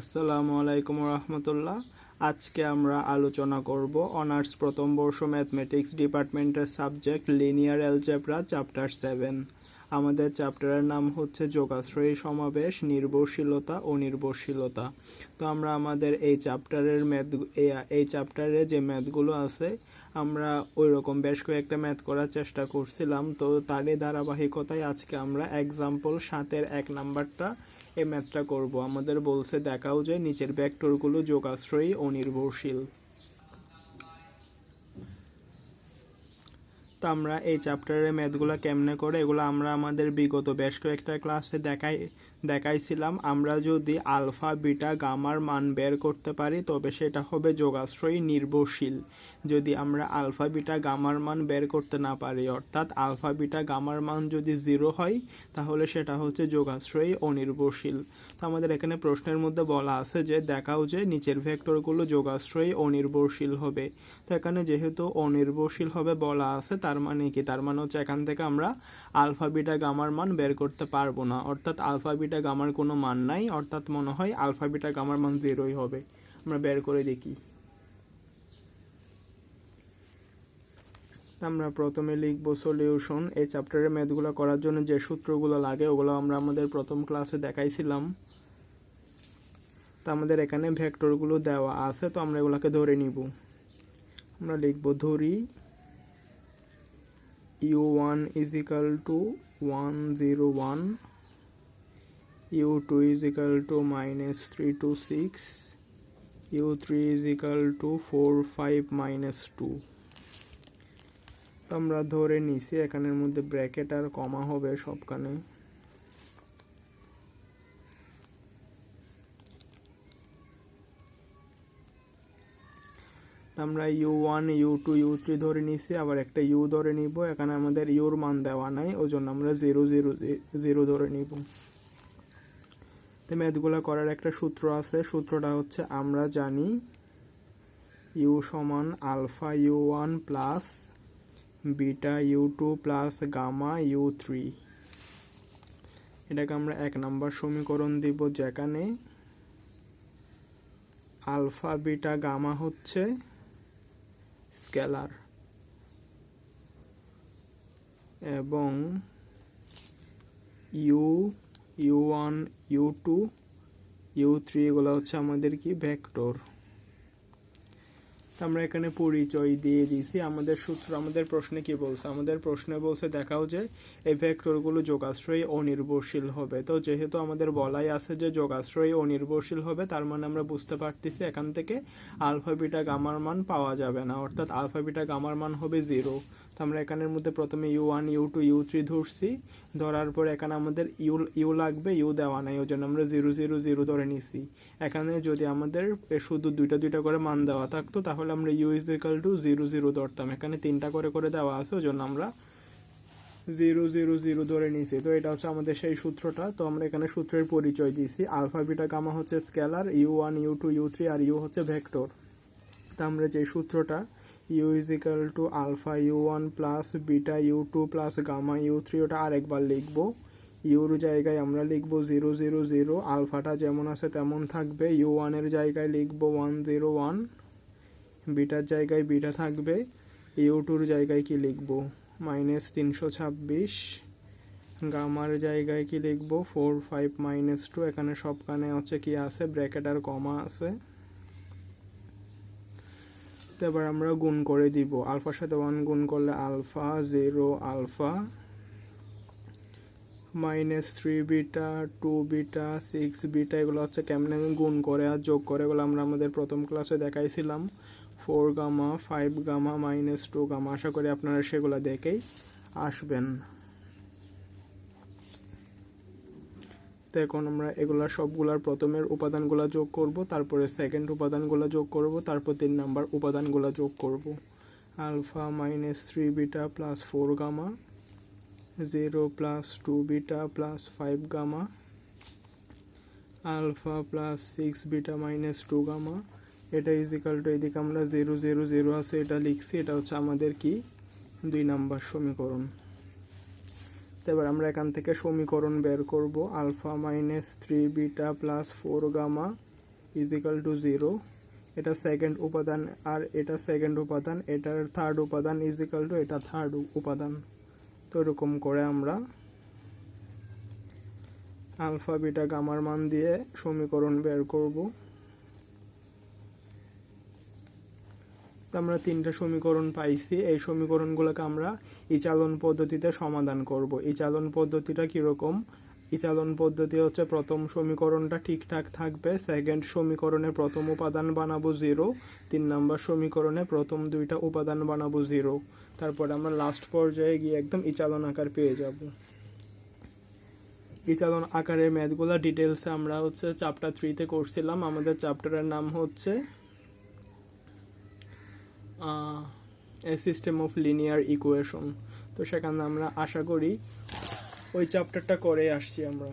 আসসালামু আলাইকুম রহমতুল্লাহ আজকে আমরা আলোচনা করব অনার্স প্রথম বর্ষ ম্যাথমেটিক্স ডিপার্টমেন্টের subject, linear algebra, chapter seven. আমাদের চ্যাপ্টারের নাম হচ্ছে যোগাশ্রয়ী সমাবেশ, নির্ভরশীলতা ও নির্ভরশীলতা। তো আমরা আমাদের এই চ্যাপ্টারের ম্যাথ এই চ্যাপ্টারে যে ম্যাথগুলো আছে, আমরা ওই রকম বেশ কয়েকটা ম্যাথ করার চেষ্টা করছিলাম। তো তারই ধারাবাহিকতায় আজকে আমরা এক্সাম্পল সাতের এক নাম্বারটা এই ম্যাথটা করব। আমাদের বলছে দেখাও যে নিচের ভেক্টরগুলো যোগাশ্রয়ী অনির্ভরশীল নির্ভরশীল। তো আমরা এই চ্যাপ্টারের ম্যাথগুলো কেমনে করে, এগুলো আমরা আমাদের বিগত বেশ কয়েকটা ক্লাসে দেখাই, দেখাইছিলাম। আমরা যদি আলফা বিটা গামার মান বের করতে পারি, তবে সেটা হবে যোগাশ্রয়ী নির্ভরশীল। যদি আমরা আলফা বিটা গামার মান বের করতে না পারি, অর্থাৎ আলফা বিটা গামার মান যদি জিরো হয়, তাহলে সেটা হচ্ছে যোগাশ্রয়ী অনির্ভরশীল। তো আমাদের এখানে প্রশ্নের মধ্যে বলা আছে যে দেখাও যে নিচের ভেক্টরগুলো যোগাশ্রয়ী অনির্ভরশীল হবে। তো এখানে যেহেতু অনির্ভরশীল হবে বলা আছে, তার মানে কি? তার মানে হচ্ছে এখান থেকে আমরা আলফা, বিটা, গামার মান বের করতে পারব না। অর্থাৎ আলফা, বিটা, গামার কোনো মান নাই। অর্থাৎ মনে হয় আলফা, বিটা, গামার মান জিরোই হবে। আমরা বের করে দেখি। আমরা প্রথমে লিখব সলিউশন এই চ্যাপ্টারের ম্যাথগুলো করার জন্য যে সূত্রগুলো লাগে, ওগুলো আমরা আমাদের প্রথম ক্লাসে দেখাইছিলাম। তো আমাদের এখানে ভেক্টরগুলো দেওয়া আছে, তো আমরা এগুলোকে ধরে নিব। আমরা লিখব ধরি u one is equal to one zero one u two is equal to minus three two six u three is equal to four five minus two আমরা ধরে নিছি, এখানের মধ্যে ব্র্যাকেট আর কমা হবে সবখানে। আমরা u one u two u three ধরে নিছি, আবার একটা ইউ ধরে নিব। এখানে আমাদের ইউর মান দেওয়া নাই ওই জন্য আমরা জিরো জিরো জিরো ধরে নিব। তো ম্যাথগুলো করার একটা সূত্র আছে, সূত্রটা হচ্ছে আমরা জানি ইউ সমান alpha u one plus beta u two plus gamma u three. এটাকে আমরা এক নম্বর সমীকরণ দিব যেখানে আলফা, বিটা, গামা হচ্ছে স্কেলার। এবং u u one, u two, u three, এগুলো হচ্ছে আমাদের কি? ভেক্টর। আমরা এখানে পরিচয় দিয়ে দিছি আমাদের সূত্র, আমাদের প্রশ্নে কি বলছে? আমাদের প্রশ্নে বলছে, দেখাও যে এই ভেক্টরগুলো যোগাশ্রয়ী অনির্ভরশীল হবে। তো যেহেতু আমাদের বলাই আছে যে যোগাশ্রয়ী অনির্ভরশীল হবে, তার মানে আমরা বুঝতে পারতেছি এখান থেকে আলফাবিটা গামার মান পাওয়া যাবে না। অর্থাৎ আলফাবিটা গামার মান হবে জিরো তো আমরা এখানের মধ্যে প্রথমে u one u two u three ধরছি। ধরার পর এখানে আমাদের ইউ ইউ লাগবে ইউ দেওয়া নাই, ওই জন্য আমরা জিরো জিরো জিরো ধরে নিছি। এখানে যদি আমাদের শুধু দুইটা দুইটা করে মান দেওয়া থাকতো, তাহলে আমরা u is equal to zero zero ধরতাম। এখানে তিনটা করে করে দেওয়া আছে, ওই জন্য আমরা জিরো জিরো জিরো ধরে নিয়েছি তো এটা হচ্ছে আমাদের সেই সূত্রটা। তো আমরা এখানে সূত্রের পরিচয় দিয়েছি। আলফা, বিটা হচ্ছে scalar u one u two u three are you হচ্ছে ভেক্টর। তা আমরা যে সূত্রটা u is equal to alpha u one plus beta u two plus gamma u three ওটা আরেকবার লিখব। ইউর জায়গায় আমরা লিখব জিরো জিরো জিরো আলফাটা যেমন আছে তেমন থাকবে। ইউ ওয়ানের জায়গায় লিখব ওয়ান জিরো ওয়ান বিটার জায়গায় বিটা থাকবে। ইউ টুর জায়গায় কি লিখব? মাইনাস তিনশো ছাব্বিশ, গামার জায়গায় কি লিখব? ফোর ফাইভ মাইনাস টু এখানে সবখানে হচ্ছে কি আছে? ব্র্যাকেট আর কমা আছে। তো এবার আমরা গুণ করে দিব। আলফার সাথে ওয়ান গুণ করলে alpha zero alpha minus three beta two beta six beta এগুলো হচ্ছে কেমনে গুণ করে আর যোগ করে এগুলো আমরা আমাদের প্রথম ক্লাসে দেখাইছিলাম। Four gamma five gamma minus two gamma আশা করি আপনারা সেগুলো দেখেই আসবেন। তো এখন আমরা এগুলা সবগুলার প্রথমের উপাদানগুলো যোগ করব, তারপরে সেকেন্ড উপাদানগুলো যোগ করব, তারপর তিন নাম্বার উপাদানগুলো যোগ করব। Alpha minus three beta plus four gamma zero plus two beta plus five gamma alpha plus six beta minus two gamma এটা ইজ ইকাল টু এদিকে আমরা জিরো জিরো জিরো আছে, এটা লিখছি, এটা হচ্ছে আমাদের কি? দুই নাম্বার সমীকরণ। এবার আমরা এখান থেকে সমীকরণ বের করব। Alpha minus three beta plus four gamma is equal to zero. এটা সেকেন্ড উপাদান আর এটা সেকেন্ড উপাদান। এটার থার্ড উপাদান ইজিক্যাল টু, এটা থার্ড উপাদান। তো এরকম করে আমরা আলফা বিটা গামার মান দিয়ে সমীকরণ বের করব। আমরা তিনটা সমীকরণ পাইছি। এই সমীকরণগুলোকে আমরা ইচালন পদ্ধতিতে সমাধান করব। এই চালন পদ্ধতিটা কীরকম? ইচালন পদ্ধতি হচ্ছে প্রথম সমীকরণটা ঠিকঠাক থাকবে সেকেন্ড সমীকরণে প্রথম উপাদান বানাবো জিরো তিন নাম্বার সমীকরণে প্রথম দুইটা উপাদান বানাবো জিরো তারপর আমরা লাস্ট পর্যায়ে গিয়ে একদম ইচালন আকার পেয়ে যাব। ইচালন আকারের ম্যাথগুলো ডিটেলসে আমরা হচ্ছে চ্যাপ্টার থ্রিতে করছিলাম। আমাদের চ্যাপ্টারের নাম হচ্ছে সিস্টেম অফ লিনিয়ার ইকুয়েশন তো সেখানে আমরা আশা করি ওই চ্যাপ্টারটা করে আসছি আমরা।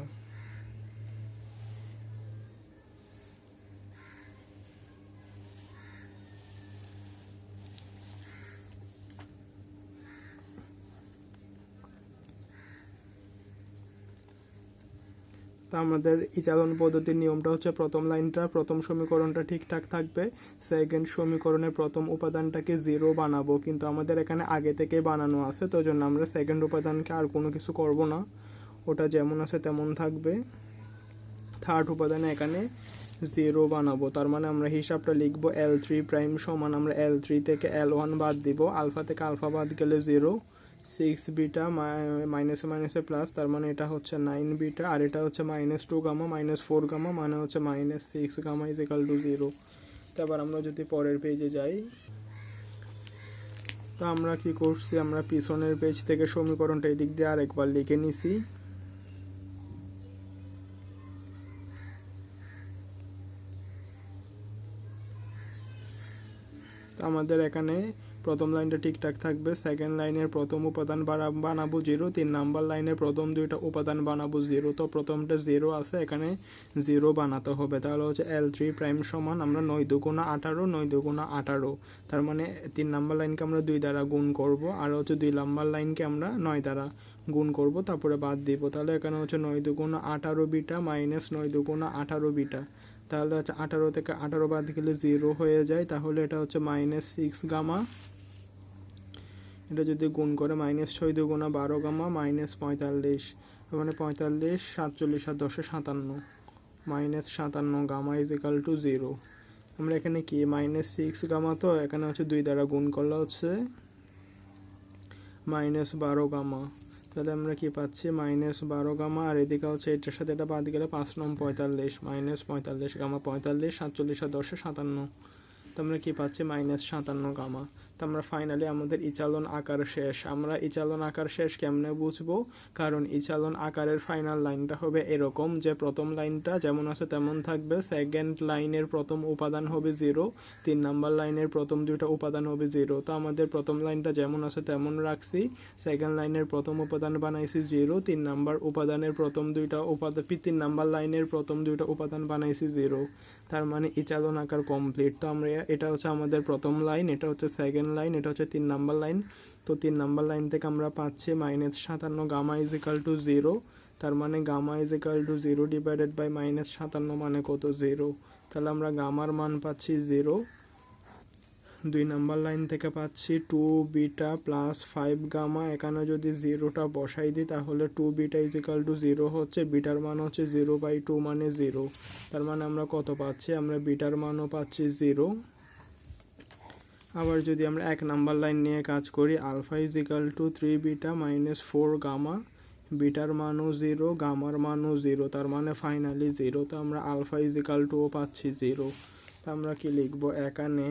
তা আমাদের ইচালন পদ্ধতির নিয়মটা হচ্ছে প্রথম লাইনটা, প্রথম সমীকরণটা ঠিকঠাক থাকবে। সেকেন্ড সমীকরণের প্রথম উপাদানটাকে জিরো বানাবো, কিন্তু আমাদের এখানে আগে থেকে বানানো আছে, তো জন্য আমরা সেকেন্ড উপাদানকে আর কোনো কিছু করব না। ওটা যেমন আছে তেমন থাকবে। থার্ড উপাদানে এখানে জিরো বানাবো, তার মানে আমরা হিসাবটা লিখব এল থ্রি প্রাইম সমান আমরা এল থ্রি থেকে এল ওয়ান বাদ দিব, আলফা থেকে আলফা বাদ গেলে জিরো সিক্স বিটা মাইনাসে মাইনাসে প্লাস, তার মানে এটা হচ্ছে নাইন বিটা, আর এটা হচ্ছে minus two gamma, minus four gamma মানে হচ্ছে minus six gamma is equal to zero তারপর আমরা যদি পরের পেজে যাই, তো আমরা কি করছি? আমরা পিছনের পেজ থেকে সমীকরণটা এদিক দিয়ে আরেকবার লিখে নিছি। আমাদের এখানে প্রথম লাইনটা ঠিকঠাক থাকবে। সেকেন্ড লাইনের প্রথম উপাদান বানাবো জিরো তিন নাম্বার লাইনের প্রথম দুইটা উপাদান বানাবো জিরো তো প্রথমটা জিরো আছে, এখানে জিরো বানাতে হবে। তাহলে হচ্ছে এল থ্রি প্রাইম সমান, আমরা নয় দুগুণা আঠারো, নয় দুগুণা আঠারো। তার মানে তিন নাম্বার লাইনকে আমরা দুই দ্বারা গুণ করব, আর হচ্ছে দুই নাম্বার লাইনকে আমরা নয় দ্বারা গুণ করব, তারপরে বাদ দিব। তাহলে এখানে হচ্ছে নয় দুগুণা আঠারো বিটা মাইনাস নয় দুগুণা আঠারো বিটা। তাহলে হচ্ছে আঠারো থেকে আঠারো বাদ গেলে জিরো হয়ে যায়। তাহলে এটা হচ্ছে মাইনাস সিক্স গামা এটা যদি গুণ করে মাইনাস ছয় দুগুণা বারো গামা মাইনাস পঁয়তাল্লিশ। মানে পঁয়তাল্লিশ, সাতচল্লিশ আর দশে সাতান্ন। মাইনাস সাতান্ন gamma is equal to zero আমরা এখানে কি? মাইনাস সিক্স গামা তো এখানে হচ্ছে দুই দ্বারা গুণ করলে হচ্ছে মাইনাস বারো গামা তাহলে আমরা কি পাচ্ছি? মাইনাস বারো গামা, আর এদিকে হচ্ছে এটার সাথে এটা বাদ গেলে পাঁচ নম পঁয়তাল্লিশ। মাইনাস পঁয়তাল্লিশ গামা পঁয়তাল্লিশ, সাতচল্লিশ আর দশে সাতান্ন। তো আমরা কি পাচ্ছি? মাইনাস সাতান্ন গামা। তো আমরা ফাইনালি আমাদের ইচালন আকার শেষ। আমরা ইচালন আকার শেষ কেমনে বুঝব? কারণ ইচালন আকারের ফাইনাল লাইনটা হবে এরকম যে প্রথম লাইনটা যেমন আছে তেমন থাকবে। সেকেন্ড লাইনের প্রথম উপাদান হবে জিরো তিন নাম্বার লাইনের প্রথম দুইটা উপাদান হবে জিরো তো আমাদের প্রথম লাইনটা যেমন আছে তেমন রাখছি। সেকেন্ড লাইনের প্রথম উপাদান বানাইছি জিরো তিন নাম্বার উপাদানের প্রথম দুইটা উপাদান তিন নাম্বার লাইনের প্রথম দুইটা উপাদান বানাইছি জিরো তার মানে ইচালন আকার কমপ্লিট তো আমরা এটা হচ্ছে আমাদের প্রথম লাইন এটা হচ্ছে সেকেন্ড লাইন এটা হচ্ছে তিন নাম্বার লাইন তো তিন নাম্বার লাইন থেকে আমরা পাচ্ছি মাইনাস সাতান্ন gamma is equal to zero তার মানে gamma is equal to zero divided by minus সাতান্ন মানে কত? জিরো তাহলে আমরা গামার মান পাচ্ছি জিরো দুই নাম্বার লাইন থেকে পাচ্ছি two beta plus five gamma. এখানে যদি জিরোটা বসাই দিই, তাহলে two beta is equal to zero হচ্ছে, বিটার মান হচ্ছে জিরো বাই টু মানে জিরো তার মানে আমরা কত পাচ্ছি? আমরা বিটার মানও পাচ্ছি জিরো আবার যদি আমরা এক নাম্বার লাইন নিয়ে কাজ করি, alpha is equal to three beta minus four gamma. Bitter মানও জিরো গামার মানও জিরো তার মানে ফাইনালি জিরো তো আমরা আলফা ইজ ইকাল টুও পাচ্ছি জিরো তো আমরা কি লিখব? এখানে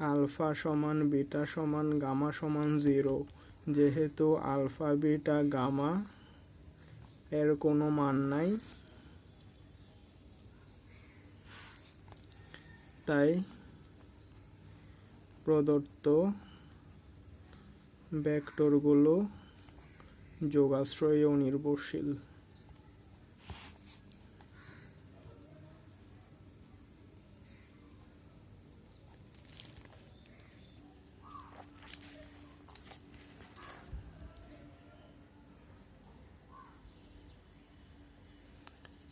আলফা সমান বিটা সমান গামা সমান জিরো। যেহেতু আলফা বিটা গামা, এর কোনো মান নাই। তাই প্রদত্ত ভেক্টরগুলো যোগাশ্রয় ও নির্ভরশীল।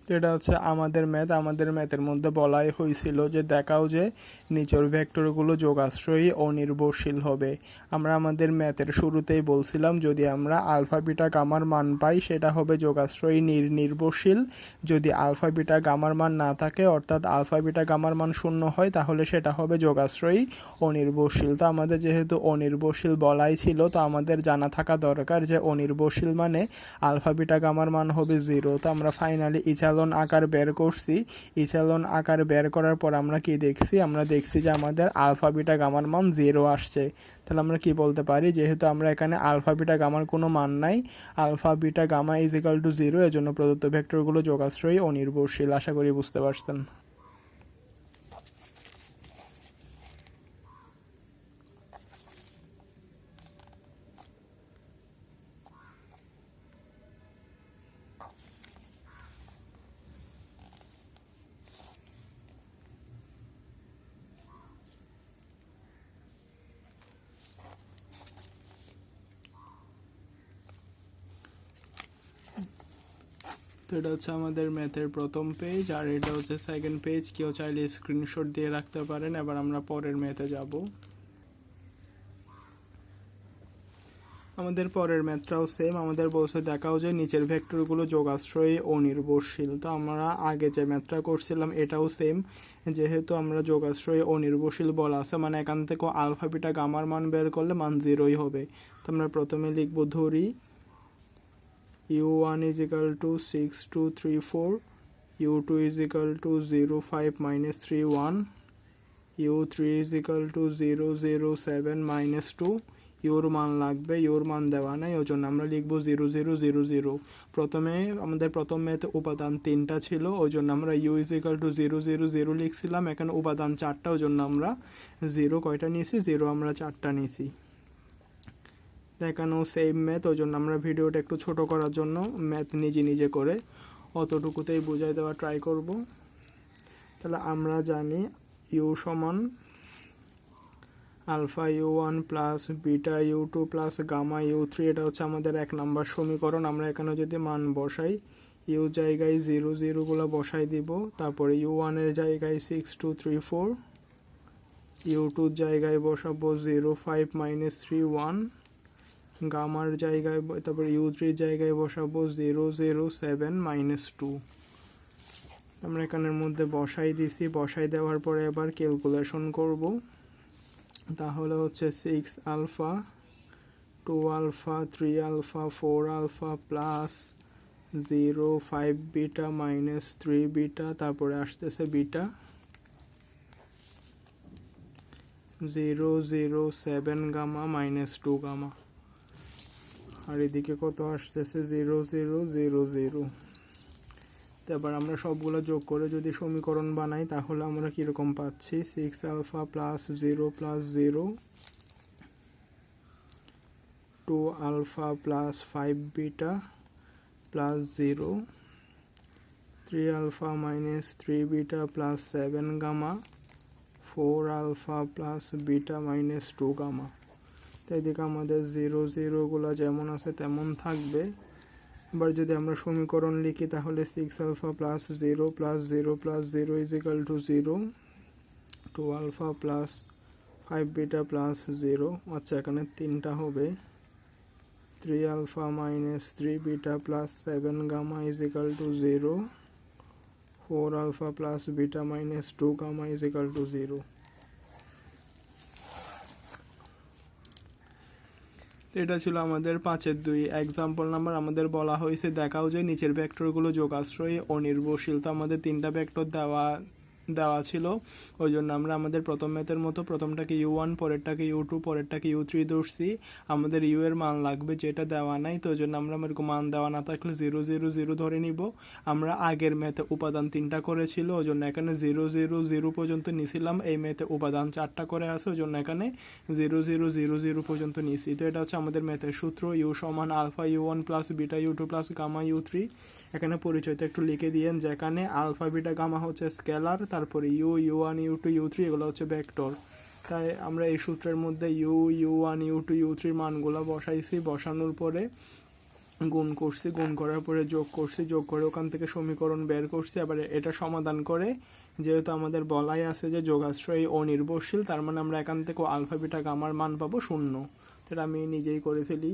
এটা হচ্ছে আমাদের ম্যাথ। আমাদের ম্যাথের মধ্যে বলাই হয়েছিল যে দেখাও যে নিচের ভেক্টরগুলো যোগাশ্রয়ী অনির্ভরশীল হবে। আমরা আমাদের ম্যাথের শুরুতেই বলছিলাম, যদি আমরা আলফা, বিটা, গামার মান পাই, সেটা হবে যোগাশ্রয়ী নির, নির্ভরশীল। যদি আলফা, বিটা, গামার মান না থাকে, অর্থাৎ আলফা, বিটা, গামার মান শূন্য হয়, তাহলে সেটা হবে যোগাশ্রয়ী অনির্ভরশীল। তো আমাদের যেহেতু অনির্ভরশীল বলাই ছিল, তো আমাদের জানা থাকা দরকার যে অনির্ভরশীল মানে আলফা, বিটা, গামার মান হবে জিরো। তো আমরা ফাইনালি ইচালন আকার বের করছি। ইচালন আকার বের করার পর আমরা কি দেখছি? আমরা দেখছি যে আমাদের আলফাবিটা গামার মান জিরো আসছে। তাহলে আমরা কি বলতে পারি? যেহেতু আমরা এখানে আলফা, বিটা, গামার কোনো মান নাই alpha beta gamma is to zero এজন্য প্রদত্ত ভেক্টরগুলো যোগাশ্রয়ী অনির্ভরশীল আশা করি বুঝতে পারছেন। তো এটা হচ্ছে আমাদের ম্যাথের প্রথম পেজ আর এটা হচ্ছে সেকেন্ড পেজ কেউ চাইলে স্ক্রিনশট দিয়ে রাখতে পারেন। এবার আমরা পরের ম্যাথে যাব। আমাদের পরের ম্যাথটাও সেম আমাদের বলছে দেখাও যে নিচের ভেক্টরগুলো যোগাশ্রয়ী অনির্ভরশীল তো আমরা আগে যে ম্যাথটা করছিলাম, এটাও সেম যেহেতু আমরা যোগাশ্রয়ী অনির্ভরশীল বলা আছে মানে এখান থেকে আলফা বিটা গামার মান বের করলে মান জিরোই হবে। তো আমরা প্রথমে লিখব ধরি। U1 is equal to 6234 u2 is equal to 05 minus 31 u3 is equal to 007 minus 2 ইউর মান লাগবে ইউর মান দেওয়া নেই, ওই জন্য আমরা লিখব জিরো জিরো জিরো জিরো প্রথমে আমাদের প্রথম মেয়েতে উপাদান তিনটা ছিল, ওই জন্য আমরা u is equal to zero zero zero লিখছিলাম, এখানে উপাদান চারটা, ওই জন্য আমরা জিরো কয়টা নিয়েছি? জিরো আমরা চারটা নিয়েছি। দেখানো সেম ম্যাথ ওই জন্য আমরা ভিডিওটা একটু ছোট করার জন্য ম্যাথ নিজে নিজে করে অতটুকুতেই বুঝাই দেওয়া ট্রাই করব। তাহলে আমরা জানি ইউ সমান alpha u one plus beta u two plus gamma u three এটা হচ্ছে আমাদের এক নম্বর সমীকরণ। আমরা এখানে যদি মান বসাই ইউ জায়গায় জিরো জিরোগুলো বসাই দিব, তারপরে ইউ ওয়ানের জায়গায় six two three four u টুর জায়গায় বসাবো zero five minus three one গামার জায়গায় তারপর ইউ থ্রির জায়গায় বসাবো zero zero seven minus two আমরা এখানের মধ্যে বসাই দিছি, বসাই দেওয়ার পরে এবার ক্যালকুলেশন করব। তাহলে হচ্ছে six alpha two alpha three alpha four alpha plus zero five beta minus three beta তারপরে আসতেছে beta zero zero seven gamma minus two gamma আর এদিকে কত আসতেছে? জিরো জিরো জিরো জিরো এবার আমরা সবগুলো যোগ করে যদি সমীকরণ বানাই, তাহলে আমরা কীরকম পাচ্ছি? Six alpha plus zero plus zero two alpha plus five beta plus zero three alpha minus three beta plus seven gamma four alpha plus beta minus two gamma এদিকে আমাদের জিরো জিরোগুলো যেমন আছে তেমন থাকবে। এবার যদি আমরা সমীকরণ লিখি তাহলে six alpha plus zero plus zero plus zero is equal to zero two alpha plus five beta plus zero আচ্ছা এখানে তিনটা হবে। Three alpha minus three beta plus seven gamma is equal to zero four alpha plus beta minus two gamma is equal to zero এটা ছিল আমাদের পাঁচের দুই। Example number আমাদের বলা হয়েছে দেখাও যে নিচের ভেক্টরগুলো যোগাশ্রয়ী অনির্ভরশীল। তো আমাদের তিনটা ভ্যাক্টর দেওয়া দেওয়া ছিল। ওই জন্য আমরা আমাদের প্রথম ম্যাথের মতো প্রথমটাকে ইউ ওয়ান পরেরটাকে ইউ টু পরেরটাকে ইউ থ্রি ধরছি। আমাদের ইউ এর মান লাগবে যেটা দেওয়া নাই, তো ওই জন্য আমরা এরকম মান দেওয়া না থাকলে জিরো জিরো জিরো ধরে নিব। আমরা আগের ম্যাথে উপাদান তিনটা করেছিল ওই জন্য এখানে জিরো জিরো জিরো পর্যন্ত নিছিলাম। এই ম্যাথে উপাদান চারটা করে আছে ওই জন্য এখানে জিরো জিরো জিরো জিরো পর্যন্ত নিছি। তো এটা হচ্ছে আমাদের ম্যাথের সূত্র। ইউ সমান alpha u one plus beta u two plus gamma u three এখানে পরিচয়টা একটু লিখে দিয়েন, যেখানে আলফা, বিটা, গামা হচ্ছে স্কেলার তারপরে u u one, u two, u three, এগুলো হচ্ছে ভেক্টর। তাই আমরা এই সূত্রের মধ্যে u u one, u two, u থ্রির মানগুলো বসাইছি। বসানোর পরে গুণ করছি, গুণ করার পরে যোগ করছি, যোগ করে ওখান থেকে সমীকরণ বের করছি। আবার এটা সমাধান করে, যেহেতু আমাদের বলাই আছে যে যোগাশ্রয়ী অনির্ভরশীল, তার মানে আমরা এখান থেকে আলফা, বিটা, গামার মান পাবো শূন্য। এটা আমি নিজেই করে ফেলি।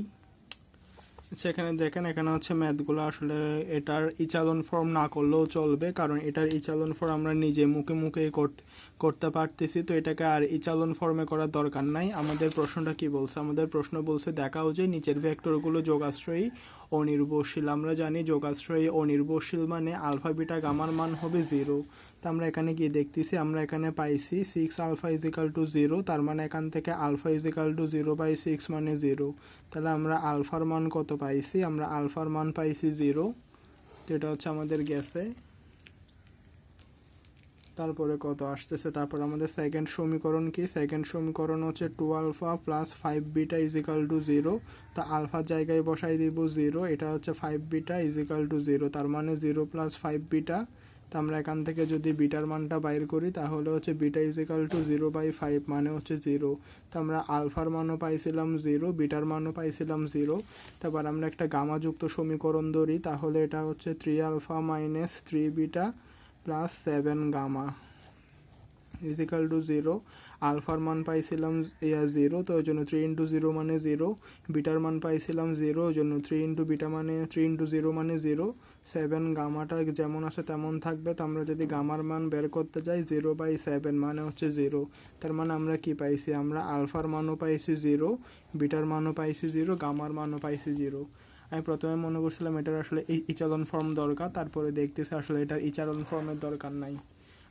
সেখানে দেখেন, এখানে হচ্ছে ম্যাথগুলো আসলে এটার ইচালন ফর্ম না করলেও চলবে, কারণ এটার ইচালন ফর্ম আমরা নিজে মুখে মুখে করতে করতে পারতেছি। তো এটাকে আর ইচালন ফর্মে করার দরকার নাই। আমাদের প্রশ্নটা কি বলছে? আমাদের প্রশ্ন বলছে, দেখাও যে নিচের ভেক্টরগুলো যোগাশ্রয়ী, অনির্ভরশীল। আমরা জানি যোগাশ্রয়ী অনির্ভরশীল মানে আলফা, বিটা, গামার মান হবে জিরো তো আমরা এখানে গিয়ে দেখতেছি, আমরা এখানে পাইছি six alpha is equal to zero তার মানে এখান থেকে alpha is equal to zero by six মানে জিরো তাহলে আমরা আলফার মান কত পাইছি? আমরা আলফার মান পাইছি জিরো এটা হচ্ছে আমাদের গেছে। তারপরে কত আসতেছে? তারপর আমাদের সেকেন্ড সমীকরণ কি? সেকেন্ড সমীকরণ হচ্ছে two alpha plus five beta is equal to zero তা আলফার জায়গায় বসাই দিব জিরো এটা হচ্ছে five beta is equal to zero তার মানে জিরো প্লাস ফাইভ বিটা তা আমরা এখান থেকে যদি বিটার মানটা বাইর করি, তাহলে হচ্ছে beta is equal to zero by five মানে হচ্ছে জিরো তো আমরা আলফার মানও পাইছিলাম জিরো বিটার মানও পাইছিলাম জিরো তারপর আমরা একটা গামাযুক্ত সমীকরণ ধরি, তাহলে এটা হচ্ছে three alpha minus three beta plus seven gamma is equal to zero আলফার মান পাইছিলাম জিরো তো ওই জন্য থ্রি ইন্টু জিরো মানে জিরো বিটার মান পাইছিলাম জিরো ওই জন্য থ্রি ইন্টু বিটা মানে থ্রি ইন্টু জিরো মানে জিরো সেভেন গামাটা যেমন আছে তেমন থাকবে, তো আমরা যদি গামার মান বের করতে যাই জিরো বাই সেভেন মানে হচ্ছে জিরো তার মানে আমরা কি পাইছি? আমরা আলফার মানও পাইছি জিরো বিটার মানও পাইছি জিরো গামার মানও পাইছি জিরো আমি প্রথমে মনে করছিলাম এটার আসলে ই- ইচালন ফর্ম দরকার, তারপরে দেখতেছি আসলে এটার ইচালন ফর্মের দরকার নাই।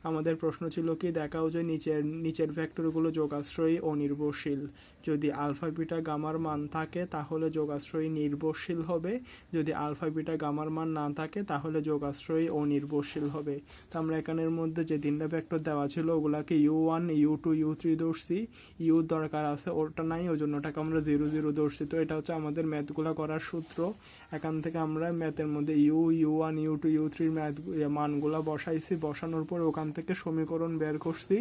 আমাদের প্রশ্ন ছিল কি দেখাও যে নিচের নিচের ভেক্টরগুলো যোগাশ্রয়ী অনির্ভরশীল নির্ভরশীল। যদি আলফা, বিটা, গামার মান থাকে, তাহলে যোগাশ্রয়ী নির্ভরশীল হবে। যদি আলফা, বিটা, গামার মান না থাকে, তাহলে যোগাশ্রয়ী অনির্ভরশীল হবে। তো আমরা এখানের মধ্যে যে তিনটা ভেক্টর দেওয়া ছিল, ওগুলাকে u one u two u three ধরছি। ইউ দরকার আছে, ওটা নাই ওই জন্য ওটাকে আমরা জিরো জিরো ধরছি। তো এটা হচ্ছে আমাদের ম্যাথগুলো করার সূত্র। এখান থেকে আমরা ম্যাথের মধ্যে u u one u two u থ্রির ম্যাথ মানগুলো বসাইছি। বসানোর পর ওখান থেকে সমীকরণ বের করছি।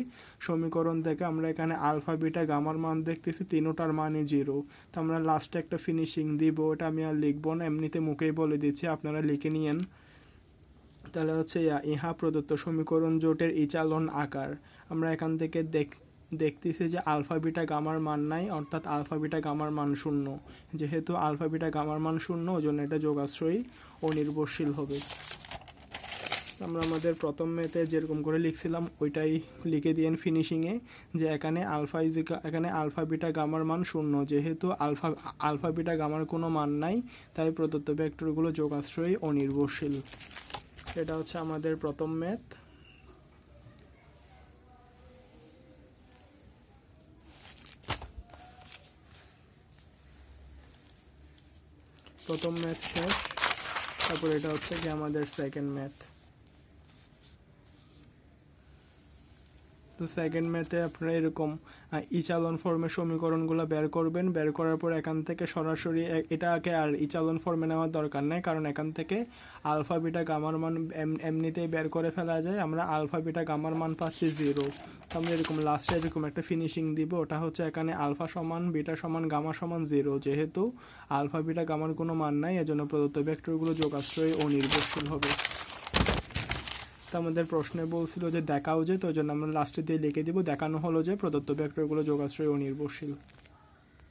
সমীকরণ থেকে আমরা এখানে আলফা, বিটা, গামার মান দেখতেছি। তিনোটার মানই জিরো তো আমরা লাস্টে একটা ফিনিশিং দিব, ওটা আমি আর লিখব না, এমনিতে মুখেই বলে দিচ্ছি, আপনারা লিখে নিয়েন। তাহলে হচ্ছে ইহা প্রদত্ত সমীকরণ জোটের ইচালন আকার। আমরা এখান থেকে দেখ, দেখতেছি যে আলফাবিটা গামার মান নাই, অর্থাৎ আলফাবিটা গামার মান শূন্য। যেহেতু আলফাবিটা গামার মান শূন্য ওই জন্য এটা যোগাশ্রয়ী ও নির্ভরশীল হবে। আমরা আমাদের প্রথম মেতে যেরকম করে লিখছিলাম, ওইটাই লিখে দিয়েন ফিনিশিংয়ে যে এখানে আলফা ইজিকা এখানে আলফা বিটা গামার মান শূন্য। যেহেতু আলফা আলফা বিটা গামার কোনো মান নাই, তাই প্রদত্ত ভেক্টরগুলো যোগাশ্রয়ী ও নির্ভরশীল এটা হচ্ছে আমাদের প্রথম ম্যাথ প্রথম ম্যাথ শেষ, তারপর এটা হচ্ছে কি আমাদের সেকেন্ড ম্যাথ তো সেকেন্ড ম্যাথে আপনারা এরকম ইচালন ফর্মের সমীকরণগুলো বের করবেন, বের করার পর এখান থেকে সরাসরি এটাকে আর ইচালন ফর্মে নেওয়ার দরকার নেই, কারণ এখান থেকে আলফা বিটা গামার মান এম- এমনিতেই বের করে ফেলা যায়। আমরা আলফা বিটা গামার মান পাচ্ছি জিরো তো আমরা এরকম লাস্টে এরকম একটা ফিনিশিং দিব, ওটা হচ্ছে এখানে আলফা সমান বিটা সমান গামা সমান জিরো যেহেতু আলফা বিটা গামার কোনো মান নাই, এজন্য প্রদত্ত ভেক্টরগুলো যোগাশ্রয় ও নির্ভরশীল হবে। তো আমাদের প্রশ্নে বলছিল যে দেখাও যে, তো জন্য আমরা লাস্টের দিয়ে লিখে দিব। দেখানো হলো যে প্রদত্ত ভেক্টরগুলো যোগাশ্রয় ও নির্ভরশীল।